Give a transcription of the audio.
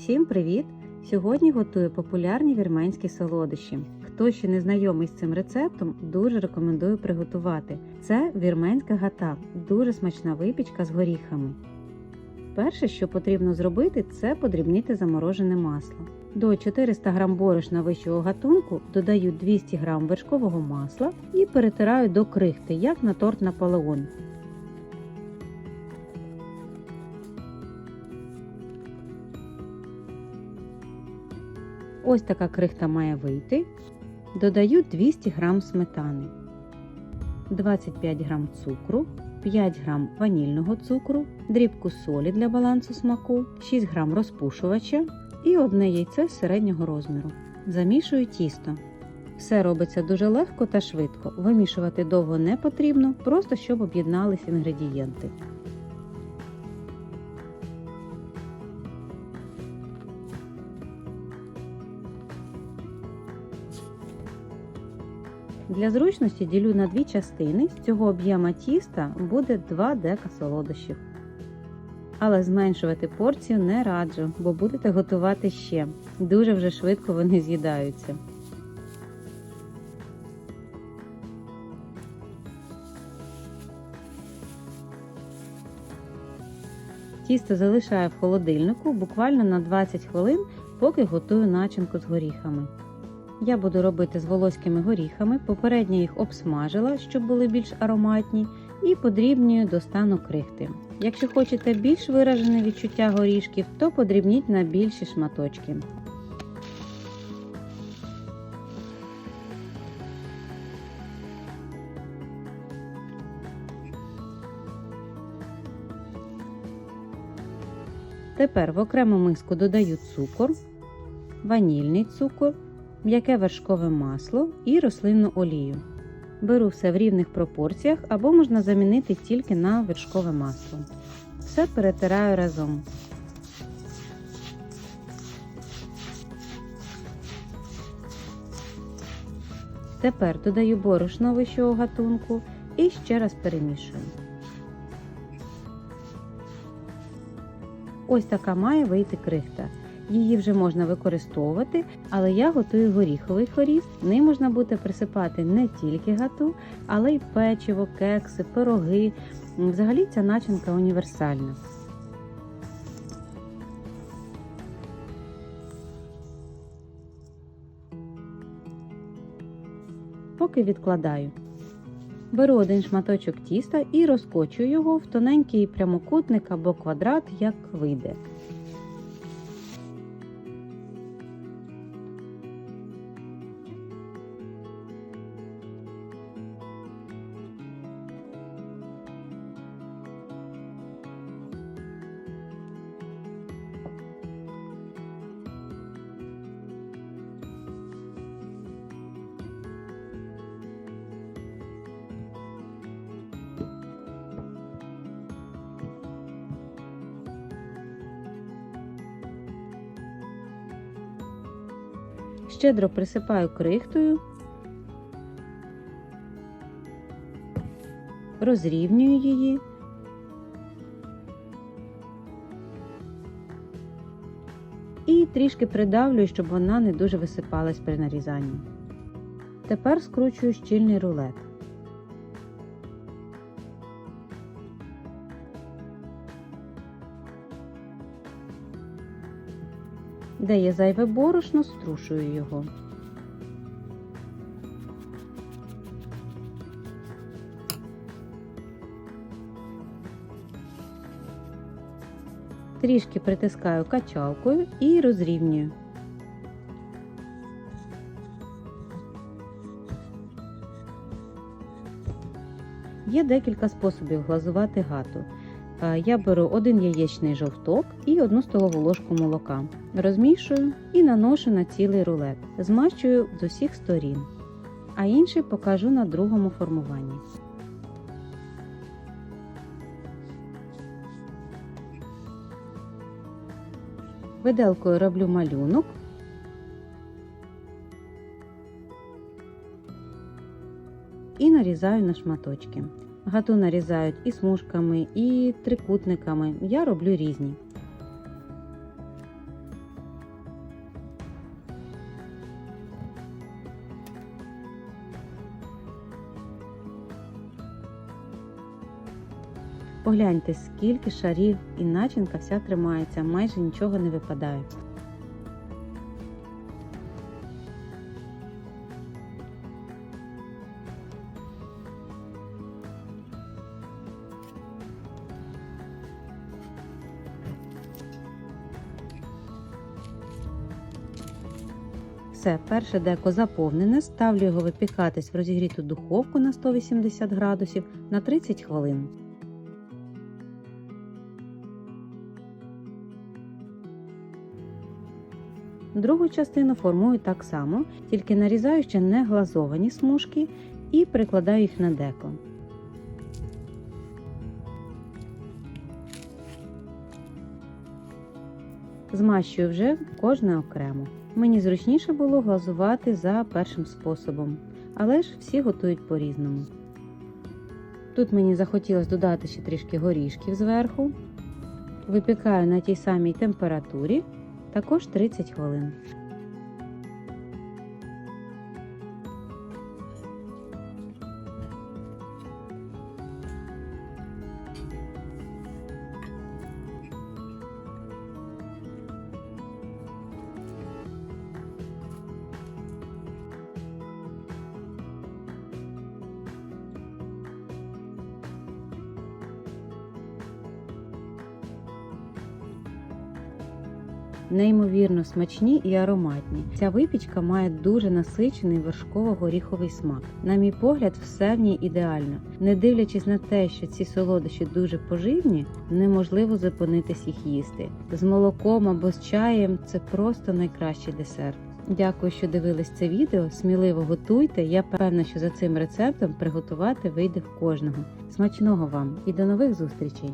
Всім привіт! Сьогодні готую популярні вірменські солодощі. Хто ще не знайомий з цим рецептом, дуже рекомендую приготувати. Це вірменська гата, дуже смачна випічка з горіхами. Перше, що потрібно зробити, це подрібнити заморожене масло. До 400 г борошна вищого гатунку додаю 200 г вершкового масла і перетираю до крихти, як на торт Наполеон. Ось така крихта має вийти. Додаю 200 г сметани, 25 г цукру, 5 г ванільного цукру, дрібку солі для балансу смаку, 6 г розпушувача і одне яйце середнього розміру. Замішую тісто. Все робиться дуже легко та швидко. Вимішувати довго не потрібно, просто щоб об'єднались інгредієнти. Для зручності ділю на дві частини. З цього об'єма тіста буде 2 дека солодощів. Але зменшувати порцію не раджу, бо будете готувати ще. Дуже вже швидко вони з'їдаються. Тісто залишаю в холодильнику буквально на 20 хвилин, поки готую начинку з горіхами. Я буду робити з волоськими горіхами. Попередньо їх обсмажила, щоб були більш ароматні, і подрібнюю до стану крихти. Якщо хочете більш виражене відчуття горішків, то подрібніть на більші шматочки. Тепер в окрему миску додаю цукор, ванільний цукор, м'яке вершкове масло і рослинну олію. Беру все в рівних пропорціях або можна замінити тільки на вершкове масло. Все перетираю разом. Тепер додаю борошно вищого гатунку і ще раз перемішую. Ось така має вийти крихта. Її вже можна використовувати, але я готую горіховий хоріст. Ним можна буде присипати не тільки гату, але й печиво, кекси, пироги. Взагалі ця начинка універсальна. Поки відкладаю. Беру один шматочок тіста і розкочую його в тоненький прямокутник або квадрат, як вийде. Щедро присипаю крихтою, розрівнюю її. І трішки придавлюю, щоб вона не дуже висипалась при нарізанні. Тепер скручую щільний рулет. Де є зайве борошно, струшую його. Трішки притискаю качалкою і розрівнюю. Є декілька способів глазувати гату. Я беру один яєчний жовток і одну столову ложку молока. Розмішую і наношу на цілий рулет. Змащую з усіх сторін, а інший покажу на другому формуванні. Виделкою роблю малюнок. І нарізаю на шматочки. Гату нарізають і смужками, і трикутниками. Я роблю різні. Погляньте, скільки шарів і начинка вся тримається, майже нічого не випадає. Все, перше деко заповнене, ставлю його випікатись в розігріту духовку на 180 градусів на 30 хвилин. Другу частину формую так само, тільки нарізаю ще не глазовані смужки і прикладаю їх на деко. Змащую вже кожне окремо. Мені зручніше було глазувати за першим способом, але ж всі готують по-різному. Тут мені захотілося додати ще трішки горішків зверху. Випікаю на тій самій температурі, також 30 хвилин. Неймовірно смачні і ароматні. Ця випічка має дуже насичений вершково-горіховий смак. На мій погляд, все в ній ідеально. Не дивлячись на те, що ці солодощі дуже поживні, неможливо зупинитись їх їсти. З молоком або з чаєм це просто найкращий десерт. Дякую, що дивились це відео. Сміливо готуйте. Я певна, що за цим рецептом приготувати вийде в кожного. Смачного вам і до нових зустрічей!